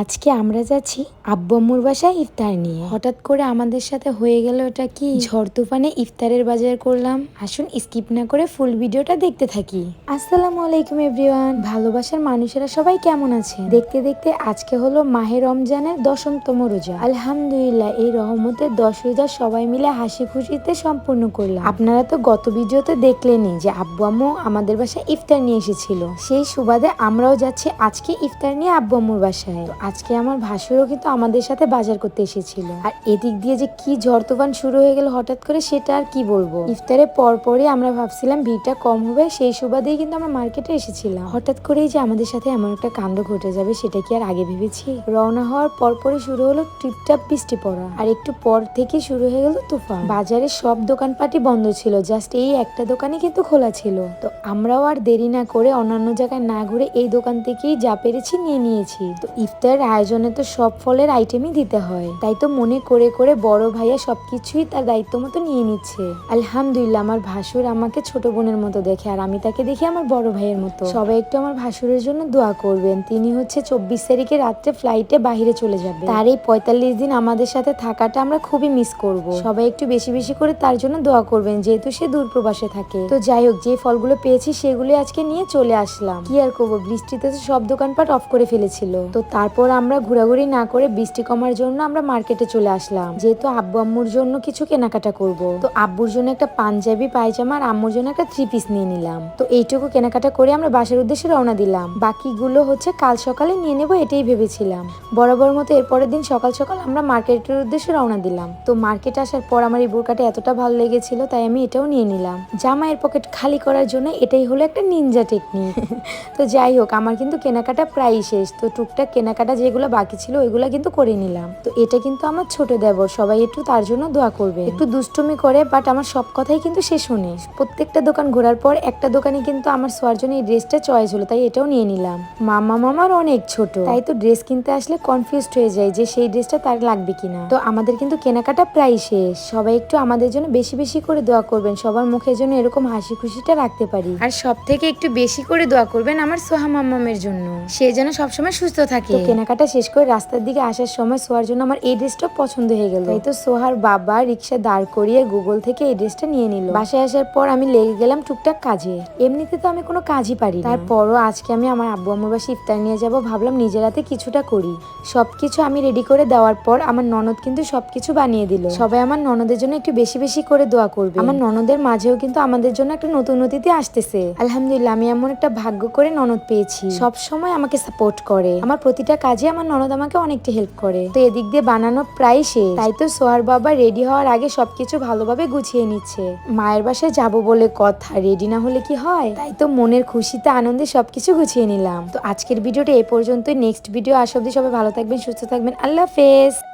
আজকে আমরা যাচ্ছি আব্বু আম্মুর বাসায় ইফতার নিয়ে। হঠাৎ করে আমাদের সাথে হয়ে গেল এটা কি? ঝড় তুফানে ইফতারের বাজার করলাম। আসুন স্কিপ না করে ফুল ভিডিওটা দেখতে থাকি। আসসালামু আলাইকুম এভরিওয়ান। ভালোবাসার মানুষেরা সবাই কেমন আছে দেখতে দেখতে আজকে হলো মাহে রমজানের দশমতম রোজা। আলহামদুলিল্লাহ, এই রহমতের দশ রোজা সবাই মিলে হাসি খুশিতে সম্পূর্ণ করলাম। আপনারা তো গত ভিডিওতে দেখলেনই যে আব্বু আম্মু আমাদের বাসায় ইফতার নিয়ে এসেছিল। সেই সুবাদে আমরাও যাচ্ছি আজকে ইফতার নিয়ে আব্বু আম্মুর বাসায়। আজকে আমার ভাসুরও কিন্তু আমাদের সাথে বাজার করতে এসেছিল। আর এদিক দিয়ে যে কি ঝড় তুফান শুরু হয়ে গেল হঠাৎ করে সেটা আর কি বলব? ইফতারের পর পরই আমরা ভাবছিলাম ভিড়টা কম হবে, সেই সুবাদেই কিন্তু আমরা মার্কেটে এসেছিলাম। হঠাৎ করেই যে আমাদের সাথে এমন একটা কাণ্ড ঘটে যাবে সেটা কি আর আগে ভেবেছি? রওনা হওয়ার পর পরই শুরু হলো টিপটাপ বৃষ্টি পড়া। আর একটু পর থেকে শুরু হয়ে গেল তুফান। বাজারে সব দোকানপাটই বন্ধ ছিল জাস্ট এই একটা দোকানে কিন্তু খোলা ছিল। তো আমরাও আর দেরি না করে অন্যান্য জায়গায় না ঘুরে এই দোকান থেকেই যা পেরেছি নিয়ে নিয়েছি। তো ইফতার আয়োজনে তো সব ফলের আইটেমই দিতে হয়। তাই তো মনে করে করে বড় ভাইয়া সবকিছুই তার দায়িত্ব মতো নিয়ে নিচ্ছে। আলহামদুলিল্লাহ, আমার ভাসুর আমাকে ছোট বোনের মতো দেখে আর আমি তাকে দেখি আমার বড় ভাইয়ের মতো। সবাই একটু আমার ভাসুরের জন্য দোয়া করবেন। তিনি হচ্ছে চব্বিশ তারিখে রাত্রে ফ্লাইটে বাহিরে চলে যাবে তার এই পঁয়তাল্লিশ দিন আমাদের সাথে থাকাটা আমরা খুবই মিস করব। সবাই একটু বেশি বেশি করে তার জন্য দোয়া করবেন, যেহেতু সে দূর প্রবাসে থাকে। তো যাই হোক, যে ফলগুলো পেয়েছি সেগুলো আজকে নিয়ে চলে আসলাম। কি আর করব, বৃষ্টিতে তো সব দোকানপাট অফ করে ফেলেছিল। তো তারপর আমরা ঘোরাঘুরি না করে বৃষ্টি কমার জন্য আমরা মার্কেটে চলে আসলাম। যেহেতু আব্বু আম্মুর জন্য কিছু কেনাকাটা করব। তো আব্বুর জন্য একটা পাঞ্জাবি, পায়জামা আর আম্মুর জন্য একটা থ্রি পিস নিয়ে নিলাম। তো এইটুকু কেনাকাটা করে আমরা বাসার উদ্দেশ্যে রওনা দিলাম। বাকিগুলো হচ্ছে কাল সকালে নিয়ে নেব এটাই ভেবেছিলাম। বরাবর মতো এরপরের দিন সকাল সকাল আমরা মার্কেটের উদ্দেশ্যে রওনা দিলাম। তো মার্কেটে আসার পর আমার এই বোরকাটা এতটা ভালো লেগেছিল, তাই আমি এটাও নিয়ে নিলাম। জামাইয়ের পকেট খালি করার জন্য এটাই হলো একটা নিনজা টেকনিক তো যাই হোক, আমার কিন্তু কেনাকাটা প্রায় শেষ। তো টুকটাক কেনাকাটা যেগুলো বাকি ছিল ওইগুলো কিন্তু করে নিলাম। তো এটা কিন্তু আমার ছোট দেবর, সবাই একটু তার জন্য দোয়া করবে। একটু দুষ্টুমি করে বাট আমার সব কথাই কিন্তু সে শুনে। প্রত্যেকটা দোকান ঘোরার পর একটা দোকানে কিন্তু আমার সোয়ার জন্য এই ড্রেসটা চয়েস হলো, তাই এটাও নিয়ে নিলাম। মামা মামার অনেক ছোট। তাই তো ড্রেস কিনতে আসলে কনফিউজড হয়ে যায় যে সেই ড্রেসটা তার লাগবে কিনা। তো আমাদের কিন্তু কেনাকাটা প্রায় শেষ। সবাই একটু আমাদের জন্য বেশি বেশি করে দোয়া করবেন, সবার মুখের জন্য এরকম হাসি খুশিটা রাখতে পারি। আর সব থেকে একটু বেশি করে দোয়া করবেন আমার সোহা মাম্মামের জন্য। সে যেন সবসময় সুস্থ থাকে। কেনাকাটা শেষ করে রাস্তার দিকে আসার সময় সোহার জন্য আমার এই ড্রেসটা পছন্দ হয়ে গেল। তাই তো সোহার বাবা রিক্সা দাঁড় করিয়ে গুগল থেকে এই ড্রেসটা নিয়ে নিল। বাসায় আসার পর আমি লেগে গেলাম টুকটাক কাজে। এমনিতে তো আমি কোনো কাজই পারি। তারপরও আজকে আমি আমার আব্বু আম্মুর বাসে ইফতার নিয়ে যাব ভাবলাম নিজের হাতে কিছুটা করি। সবকিছু আমি রেডি করে দেওয়ার পর আমার ননদ কিন্তু সবকিছু বানিয়ে দিল। সবাই আমার ননদের জন্য একটু বেশি বেশি করে দোয়া করবে। আমার ননদের মাঝেও কিন্তু আমাদের জন্য একটা নতুন অতিথি আসতেছে। আলহামদুলিল্লাহ, আমি এমন একটা ভাগ্য করে ননদ পেয়েছি। সব সময় আমাকে সাপোর্ট করে। আমার প্রতিটা কাজে আমার ননদ আমাকে অনেকটা হেল্প করে। তো এদিক দিয়ে বানানো প্রায় শেষ। তাই তো সোহার বাবা রেডি হওয়ার আগে সবকিছু ভালোভাবে গুছিয়ে নিচ্ছে। মায়ের বাসায় যাব বলে কথা রেডি না হলে কি হয়? তাই তো মনের খুশিতে, আনন্দে সবকিছু গুছিয়ে নিলাম। তো আজকের ভিডিওটা এ পর্যন্তই। নেক্সট ভিডিও আসবদি সবাই ভালো থাকবেন, সুস্থ থাকবেন। আল্লাহ হাফেজ।